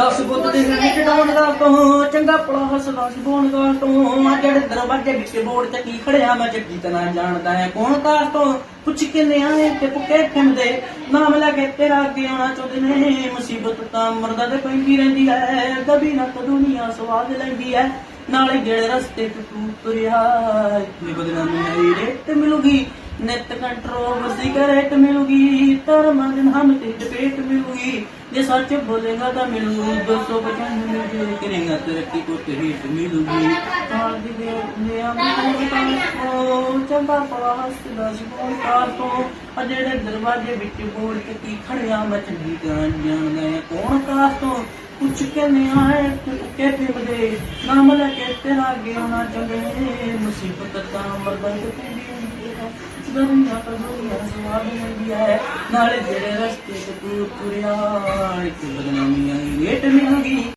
ਦਸ ਬੁੱਧ ਦੇ ਵਿੱਚ ਡਾਉਣ ਦਾ ਤੋਂ, ਚੰਗਾ ਪੜਾ ਹੱਸਦਾ ਸੀ ਦਾ ਤੋਂ। ਆ ਜਿਹੜੇ ਦਰਵਾਜ਼ੇ ਵਿੱਚ ਬੋੜ ਤੇ ਕੀ ਖੜਿਆ, ਮੈਂ ਜੱਗੀ ਤਾਂ ਨਾ ਜਾਣਦਾ ਹੈ ਕੌਣ ਕਾਸ ਤੋਂ। ਪੁੱਛ ਕੇ ਨਿਆਏ ਤੇ ਪੁੱਕੇ ਫਿਰਦੇ, ਨਾਮ ਲੈ ਕੇ ਤੇਰਾ ਅੱਗੇ ਆਉਣਾ ਚਾਹੁੰਦੇ ਨੇ। ਮੁਸੀਬਤ ਤਾਂ ਮਰਦਾ ਤੇ ਪੈਂਦੀ ਰਹਿੰਦੀ ਹੈ, ਕਦੀ ਨਾ ਦੁਨੀਆ ਸਵਾਦ ਲੈਂਦੀ ਹੈ। ਨਾਲੇ ਜਿਹੜੇ ਰਸਤੇ ਤੇ ਤੂੰ ਤੁਰਿਆ ਇੱਥੇ ਬਦਨਾਮੀ ਹੈ ਰੇਟ ਮਿਲੂਗੀ। ਨਿਤ ਕੰਟਰੋਵਰਸੀ ਕਰੇਟ ਮਿਲੂਗੀ, ਧਰਮ ਦੇ ਨਾਮ ਤੇ ਡਿਬੇਟ ਮਿਲੂਗੀ। ਜੇ ਸੱਚ ਬੋਲੇਗਾ ਤਾਂ ਮਿਲੂ 295 ਜੇ ਕਰੇਗਾ ਤਰੱਕੀ ਕੋ ਤੇ ਮਿਲੂਗੀ। ਨਾਲ ਦੀ ਦੇ ਦੇ ਉਹ ਚੰਗਾ ਪੜਾ ਹੱਸਦਾ ਸੀ ਕਾਰ ਤੋਂ ਆ ਜਿਹੜੇ ਦਰਵਾਜ਼ੇ ਵਿੱਚ ਬੋਲ ਕੇ ਕੀ ਖੜਿਆ ਮੈਂ ਚੰਗੀ ਜਾਣਦਾ ਕੌਣ ਕਾਸ ਤੋਂ ਪੁੱਛ ਕੇ ਨਿਆਏ ਕਿ ਫਿਰਦੇ। ਨਾਮ ਲੈ ਕੇ ਤੇਰਾ ਅੱਗੇ ਆਉਣਾ ਚੰਗੇ ਮੁਸੀਬਤ ਤਾਂ ਮਰਦਾਂ ਤੇ ਪੂਰੀ ਦੁਨੀਆ ਪਰ ਦੁਨੀਆ ਸਵਾਦ ਹੁੰਦੀ ਹੈ। ਨਾਲੇ ਜਿਹੜੇ ਰਸਤੇ ਤੇ ਤੂੰ ਤੁਰਿਆ ਇੱਕ ਬਦਨਾਮੀ ਆਈ ਰੇਟ